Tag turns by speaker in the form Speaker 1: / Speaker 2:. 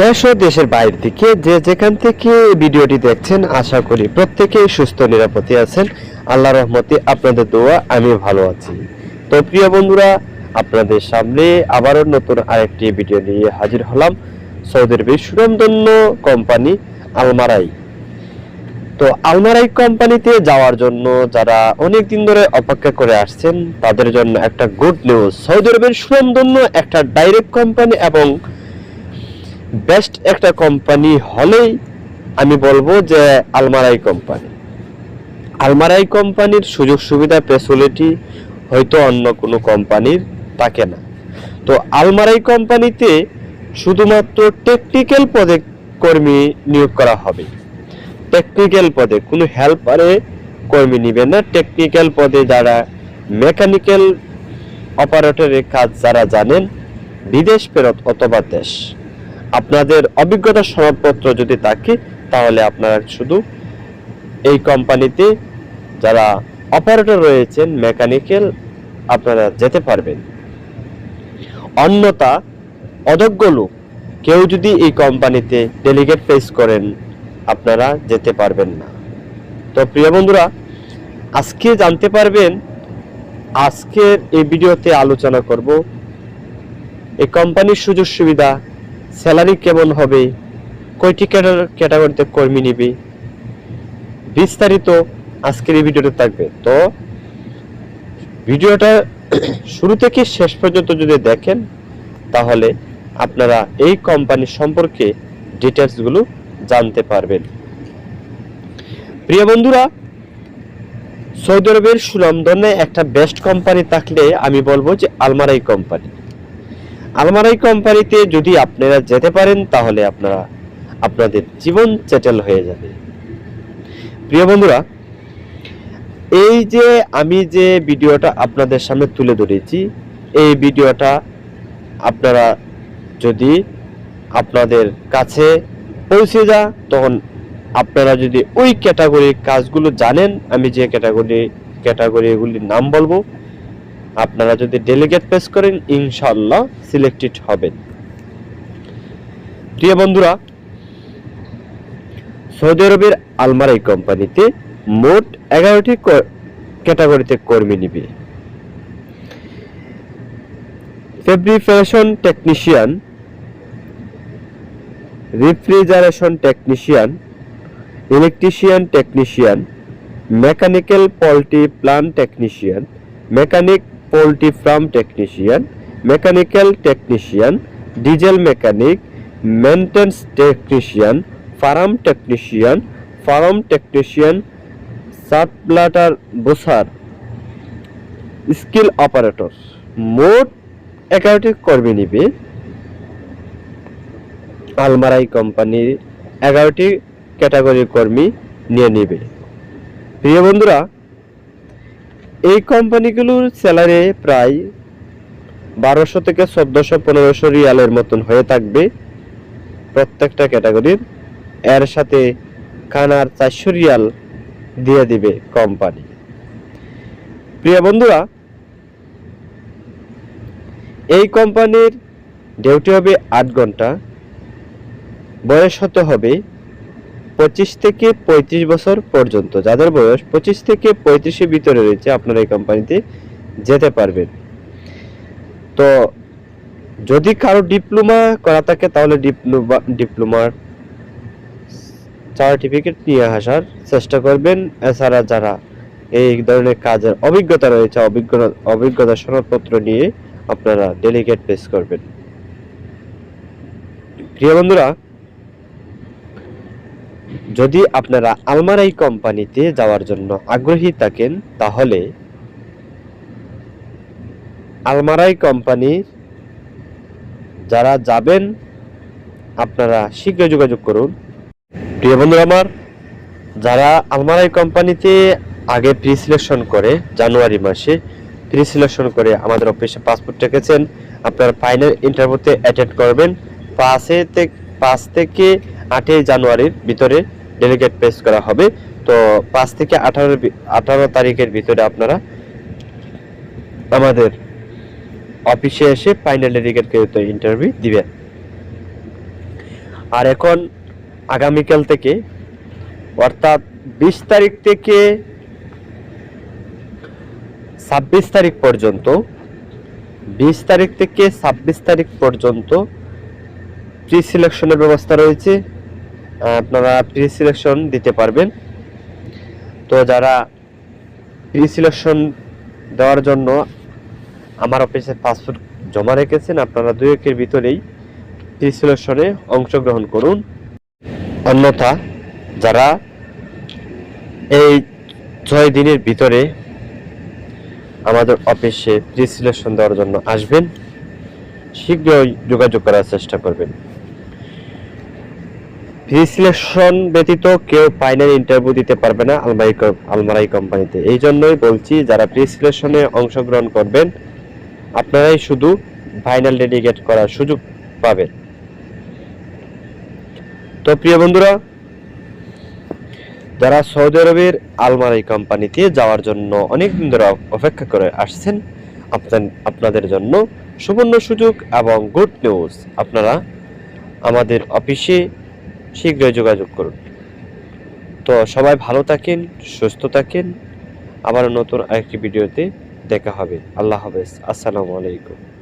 Speaker 1: দেশ ও দেশের বাইরে থেকে যে যেখান থেকে ভিডিওটি দেখছেন, আশা করি প্রত্যেকেই সুস্থ, নিরাপদে আছেন। আল্লাহ রহমতে আপনাদের দোয়া আমি ভালো আছি। তো প্রিয় বন্ধুরা, আপনাদের সামনে আবারও নতুন আরেকটি ভিডিও নিয়ে হাজির হলাম। সৌদির সুরমদন্য কোম্পানি আলমারাই। তো আলমারাই কোম্পানিতে যাওয়ার জন্য যারা অনেক দিন ধরে অপেক্ষা করে আসছেন, তাদের জন্য একটা গুড নিউজ সৌদি আরবের একটা ডাইরেক্ট কোম্পানি এবং বেস্ট একটা কোম্পানি হলেই আমি বলব যে আলমারাই কোম্পানি আলমারাই কোম্পানির সুযোগ সুবিধা ফেসিলিটি হয়তো অন্য কোনো কোম্পানির থাকে না। তো আলমারাই কোম্পানিতে শুধুমাত্র টেকনিক্যাল পদে কর্মী নিয়োগ করা হবে। টেকনিক্যাল পদে কোনো হেল্পারে কর্মী নিবে না। টেকনিক্যাল পদে যারা মেকানিক্যাল অপারেটরের কাজ যারা জানেন, বিদেশ ফেরত অথবা দেশ। আপনাদের অভিজ্ঞতা সনদপত্র যদি থাকে, তাহলে আপনারা শুধু এই কোম্পানিতে যারা অপারেটর রয়েছেন মেকানিক্যাল আপনারা যেতে পারবেন। অন্যতা অযোগ্য লোক, কেউ যদি এই কোম্পানিতে ডেলিগেট ফেস করেন, আপনারা যেতে পারবেন না। তো প্রিয় বন্ধুরা, আজকে জানতে পারবেন, আজকের এই ভিডিওতে আলোচনা করব এই কোম্পানির সুযোগ সুবিধা স্যালারি কেমন হবে। কয়টি ক্যাটাগরিতে কর্মী নিবে? বিস্তারিত আজকের এই ভিডিওতে থাকবে। তো, ভিডিওটা শুরু থেকে শেষ পর্যন্ত যদি দেখেন, তাহলে আপনারা এই কোম্পানি সম্পর্কে ডিটেলসগুলো জানতে পারবেন। প্রিয় বন্ধুরা, সৌদি আরবের সুনামধন্য একটা বেস্ট কোম্পানি থাকলে আমি বলব যে আলমারাই কোম্পানি। আলমারাই কোম্পানিতে যদি আপনারা যেতে পারেন, তাহলে আপনারা আপনাদের জীবন সেটেল হয়ে যাবে। প্রিয় বন্ধুরা, এই যে আমি যে ভিডিওটা আপনাদের সামনে তুলে ধরেছি, এই ভিডিওটা আপনারা যদি আপনাদের কাছে পৌঁছে যা তখন আপনারা যদি ওই ক্যাটাগরির কাজগুলো জানেন, আমি যে ক্যাটাগরি ক্যাটাগরিগুলির নাম বলব আপনারা যদি ডেলিগেট পেশ করেন ইনশাল্লাহ সিলেক্টেড হবেন প্রিয় বন্ধুরা, সৌদি আরবের আলমারাই কোম্পানিতে মোট এগারোটি ক্যাটাগরিতে কর্মী নিবে। Fabrication technician refrigeration technician electrician technician mechanical poultry plant technician mechanic poultry farm technician, mechanical technician, diesel mechanic, maintenance technician, farm technician farm technician, সাবপ্লাটার বোসার, স্কিল অপারেটর মোট এগারোটি কর্মী নিবে। আলমারাই কোম্পানির এগারোটি ক্যাটাগরির কর্মী নিয়ে নেবে। প্রিয় বন্ধুরা এই কোম্পানিগুলোর স্যালারি প্রায় বারোশো থেকে চোদ্দশো, পনেরোশো রিয়ালের মতন হয়ে থাকবে। প্রত্যেকটা ক্যাটাগরির। এর সাথে খানার চারশো রিয়াল দিয়ে দিবে কোম্পানি। প্রিয় বন্ধুরা, এই কোম্পানির ডিউটি হবে আট ঘণ্টা। বয়স হতে হবে পঁচিশ থেকে পঁয়ত্রিশ বছর পর্যন্ত। যাদের বয়স পঁচিশ থেকে পঁয়ত্রিশের ভিতরে রয়েছে, আপনারা এই কোম্পানিতে যেতে পারবেন। তো যদি কারও ডিপ্লোমা করা থাকে, তাহলে ডিপ্লোমা ডিপ্লোমার সার্টিফিকেট নিয়ে আসার চেষ্টা করবেন। এছাড়া যারা এই ধরনের কাজের অভিজ্ঞতা রয়েছে অভিজ্ঞতা অভিজ্ঞতা সনদপত্র নিয়ে আপনারা ডেলিগেট পেশ করবেন। প্রিয় বন্ধুরা যদি আপনারা আলমারাই কোম্পানিতে যাওয়ার জন্য আগ্রহী থাকেন, তাহলে আলমারাই কোম্পানি যারা যাবেন, আপনারা শীঘ্র যোগাযোগ করুন। প্রিয় বন্ধুরা আমার, যারা আলমারাই কোম্পানিতে আগে প্রি সিলেকশন করে, জানুয়ারি মাসে প্রি সিলেকশন করে আমাদের অফিসে পাসপোর্ট রেখেছেন, আপনারা ফাইনাল ইন্টারভিউতে অ্যাটেন্ড করবেন। পাঁচে পাঁচ থেকে আটই জানুয়ারির ভিতরে ডেলিগেট পেশ করা হবে। তো পাঁচ থেকে আঠারো আঠারো তারিখের ভিতরে আপনারা আমাদের অফিসে এসে ফাইনাল ডেলিগেট ইন্টারভিউ দিবেন। আর এখন আগামীকাল থেকে, অর্থাৎ বিশ তারিখ থেকে ছাব্বিশ তারিখ পর্যন্ত, বিশ তারিখ থেকে ছাব্বিশ তারিখ পর্যন্ত প্রি সিলেকশনের ব্যবস্থা রয়েছে। আপনারা প্রি সিলেকশন দিতে পারবেন। তো যারা প্রি সিলেকশন দেওয়ার জন্য আমার অফিসে পাসপোর্ট জমা রেখেছেন, আপনারা দুই একের ভিতরেই প্রি সিলেকশনে অংশগ্রহণ করুন। অন্যথা যারা এই ছয় দিনের ভিতরে আমাদের অফিসে প্রি সিলেকশন দেওয়ার জন্য আসবেন, শীঘ্রই যোগাযোগ করার চেষ্টা করবেন। প্রি সিলেকশন ব্যতীত কেউ ফাইনাল ইন্টারভিউ দিতে পারবে না আলমারি আলমারাই কোম্পানিতে। এই জন্যই বলছি, যারা প্রি সিলেকশনে অংশগ্রহণ করবেন, আপনারাই শুধু ফাইনাল ডেডিকেট করার সুযোগ পাবেন। তো প্রিয় বন্ধুরা, যারা সৌদি আরবের আলমারি কোম্পানিতে যাওয়ার জন্য অনেক দিন ধরে অপেক্ষা করে আসছেন আপনাদের জন্য সুবর্ণ সুযোগ এবং গুড নিউজ। আপনারা আমাদের অফিসে শীঘ্রই যোগাযোগ করুন। তো সবাই ভালো থাকেন, সুস্থ থাকেন। আবার নতুন আরেকটি ভিডিওতে দেখা হবে। আল্লাহ হাফেজ। আসসালামু আলাইকুম।